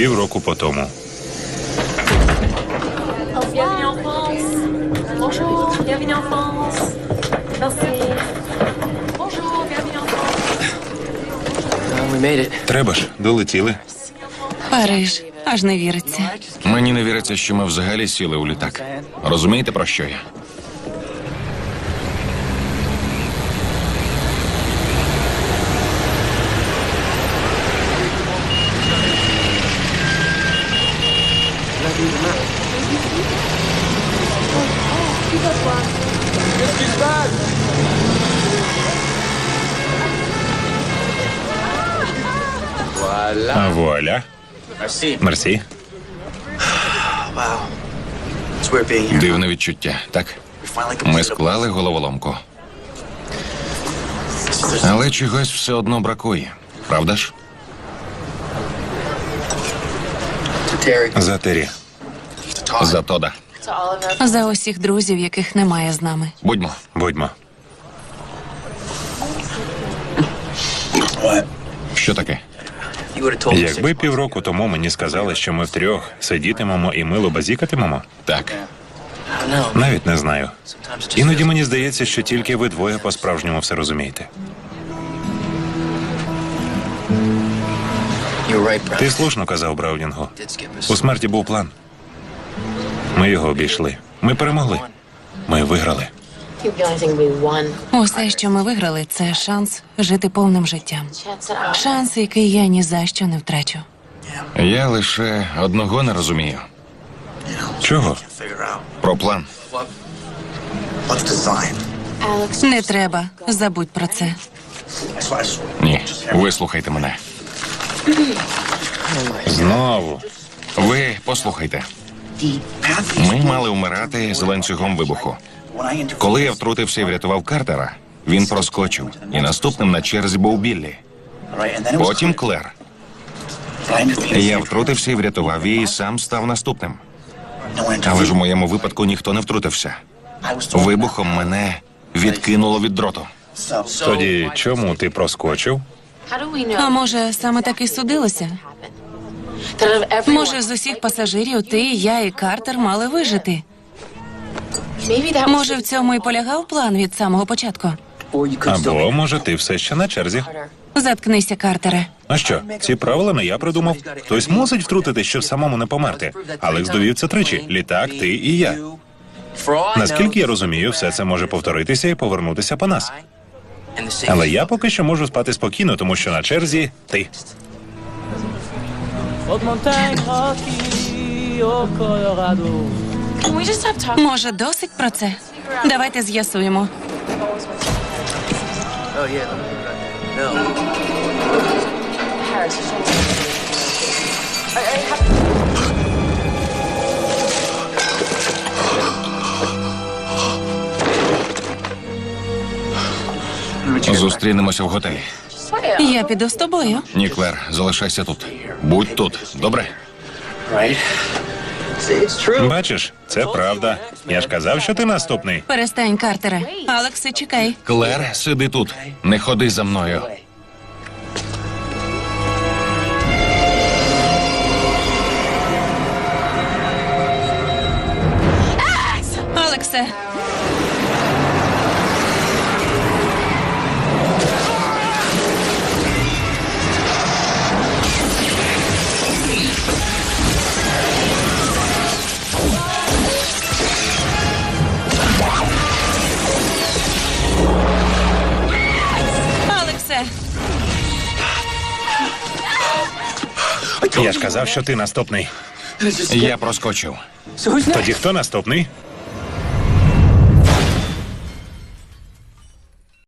Півроку по тому. Треба ж, долетіли. Париж, аж не віриться. Мені не віриться, що ми взагалі сіли у літак. Розумієте, про що я? А вуаля. Мерсі. Дивне відчуття, так? Ми склали головоломку. Але чогось все одно бракує. Правда ж? За Тері. За Тода. За усіх друзів, яких немає з нами. Будьмо. Будьмо. Що таке? Якби півроку тому мені сказали, що ми втрьох сидітимемо і мило базікатимемо, Так. Навіть не знаю. Іноді мені здається, що тільки ви двоє по-справжньому все розумієте. Ти слушно казав Браунінгу. У смерті був план. Ми його обійшли. Ми перемогли. Ми виграли. Усе, що ми виграли, це шанс жити повним життям. Шанс, який я ні за що не втрачу. Я лише одного не розумію. Чого? Про план. Не треба, забудь про це. Ні, вислухайте мене. Знову. Ви послухайте. Ми мали вмирати з ланцюгом вибуху. Коли я втрутився і врятував Картера, він проскочив, і наступним на черзі був Біллі. Потім Клер. Я втрутився і врятував її, і сам став наступним. Але ж у моєму випадку ніхто не втрутився. Вибухом мене відкинуло від дроту. Тоді чому ти проскочив? А може, саме так і судилося? Може, з усіх пасажирів ти, я і Картер мали вижити. Може, в цьому і полягав план від самого початку. Або може ти все ще на черзі? Заткнися, Картере. А що, ці правила не я придумав. Хтось мусить втрутити, щоб самому не померти. Алекс довів це тричі. Літак, ти і я. Наскільки я розумію, все це може повторитися і повернутися по нас. Але я поки що можу спати спокійно, тому що на черзі ти. Haute montagne rocky au Colorado. Can we just have talk? Може, досить про це? Давайте з'ясуємо. Oh yeah. No. Paris, you should- I- I have- Зустрінемося в готелі. Я піду з тобою. Ні, Клер, залишайся тут. Будь тут, добре? Бачиш, це правда. Я ж казав, що ти наступний. Перестань, Картере. Алексе, чекай. Клер, сиди тут. Не ходи за мною. Я ж казав, що ти наступний. Я проскочив. Тоді хто наступний?